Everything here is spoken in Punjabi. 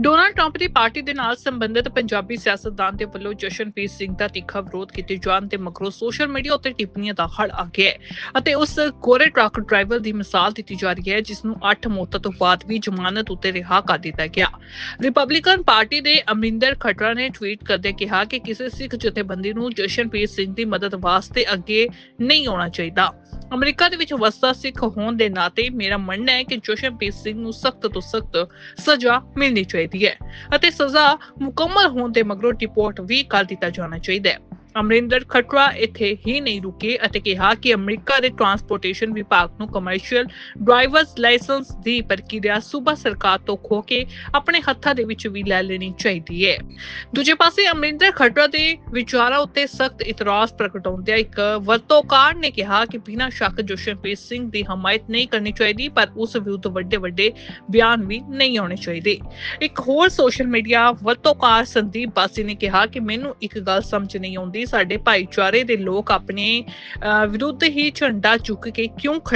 ਡੋਨਾਲਡ ਟਰੰਪ ਦੀ ਪਾਰਟੀ ਦੇ ਨਾਲ ਸੰਬੰਧਿਤ ਪੰਜਾਬੀ ਸਿਆਸਤਦਾਨ ਦੇ ਵੱਲੋਂ ਜਸ਼ਨਪ੍ਰੀਤ ਸਿੰਘ ਦਾ ਤਿੱਖਾ ਵਿਰੋਧ ਕੀਤੇ ਜਾਣ ਤੇ ਮਗਰੋਂ ਸੋਸ਼ਲ ਮੀਡੀਆ ਉੱਤੇ ਟਿੱਪਣੀਆਂ ਦਾ ਹੜ ਆ ਗਿਆ ਅਤੇ ਉਸ ਕੋਰੇ ਟਰੱਕ ਡਰਾਈਵਰ ਦੀ ਮਿਸਾਲ ਦਿੱਤੀ ਜਾ ਰਹੀ ਹੈ ਜਿਸ ਨੂੰ 8 ਮੌਤਾਂ ਤੋਂ ਬਾਅਦ ਵੀ ਜ਼ਮਾਨਤ ਉੱਤੇ ਰਿਹਾ ਕਰ ਦਿੱਤਾ ਗਿਆ। ਰਿਪਬਲਿਕਨ ਪਾਰਟੀ ਦੇ ਅਮਰਿੰਦਰ ਖਟਰਾ ਨੇ ਟਵੀਟ ਕਰਦੇ ਕਿਹਾ ਕਿ ਕਿਸੇ ਸਿੱਖ ਜਥੇਬੰਦੀ ਨੂੰ ਜਸ਼ਨਪ੍ਰੀਤ ਸਿੰਘ ਦੀ ਮਦਦ ਵਾਸਤੇ ਅੱਗੇ ਨਹੀਂ ਆਉਣਾ ਚਾਹੀਦਾ। ਅਮਰੀਕਾ ਦੇ ਵਿੱਚ ਵਸਦਾ ਸਿੱਖ ਹੋਣ ਦੇ ਨਾਤੇ ਮੇਰਾ ਮੰਨਣਾ ਹੈ ਕਿ ਜਸ਼ਨਪ੍ਰੀਤ ਸਿੰਘ ਨੂੰ ਸਖਤ ਤੋਂ ਸਖਤ ਸਜ਼ਾ ਮਿਲਣੀ ਚਾਹੀਦੀ ਹੈ ਅਤੇ ਸਜ਼ਾ ਮੁਕੰਮਲ ਹੋਣ ਦੇ ਮਗਰੋਂ ਰਿਪੋਰਟ ਵੀ ਕਰ ਦਿੱਤਾ ਜਾਣਾ ਚਾਹੀਦਾ ਹੈ। ਅਮਰਿੰਦਰ ਖਟਰਾ ਇੱਥੇ ਹੀ ਨਹੀਂ ਰੁਕੇ ਅਤੇ ਕਿਹਾ ਕਿ ਅਮਰੀਕਾ ਦੇ ਟਰਾਂਸਪੋਰਟੇਸ਼ਨ ਵਿਭਾਗ ਨੂੰ ਕਮਰਸ਼ੀਅਲ ਡਰਾਈਵਰਸ ਲਾਇਸੈਂਸ ਦੀ ਪ੍ਰਕਿਰਿਆ ਸੂਬਾ ਸਰਕਾਰ ਤੋਂ ਖੋ ਕੇ ਆਪਣੇ ਹੱਥਾਂ ਦੇ ਵਿੱਚ ਵੀ ਲੈ ਲੈਣੀ ਚਾਹੀਦੀ ਹੈ। ਦੂਜੇ ਪਾਸੇ ਅਮਰਿੰਦਰ ਖਟਰਾ ਦੇ ਵਿਚਾਰਾਂ ਉੱਤੇ ਸਖਤ ਇਤਰਾਜ਼ ਪ੍ਰਗਟਾਉਂਦਿਆਂ ਇੱਕ ਵਰਤੋਕਾਰ ਨੇ ਕਿਹਾ ਕਿ ਬਿਨਾਂ ਸ਼ੱਕ ਜੋਸ਼ਨਪ੍ਰੀਤ ਸਿੰਘ ਦੀ ਹਮਾਇਤ ਨਹੀਂ ਕਰਨੀ ਚਾਹੀਦੀ, ਪਰ ਉਸ ਵਿਰੁੱਧ ਵੱਡੇ ਵੱਡੇ ਬਿਆਨ ਵੀ ਨਹੀਂ ਆਉਣੇ ਚਾਹੀਦੇ। ਇੱਕ ਹੋਰ ਸੋਸ਼ਲ ਮੀਡੀਆ ਵਰਤੋਕਾਰ ਸੰਦੀਪ ਬਾਸੀ ਨੇ ਕਿਹਾ ਕਿ ਮੈਨੂੰ ਇੱਕ ਗੱਲ ਸਮਝ ਨਹੀਂ ਆਉਂਦੀ ਸਾਡੇ ਭਾਈਚਾਰੇ ਦੇ ਲੋਕ ਆਪਣੇ ਅਹ, ਵਿਰੁੱਧ ਹੀ ਝੰਡਾ ਚੁੱਕ ਕੇ ਕਿਉਂ ਖੜੇ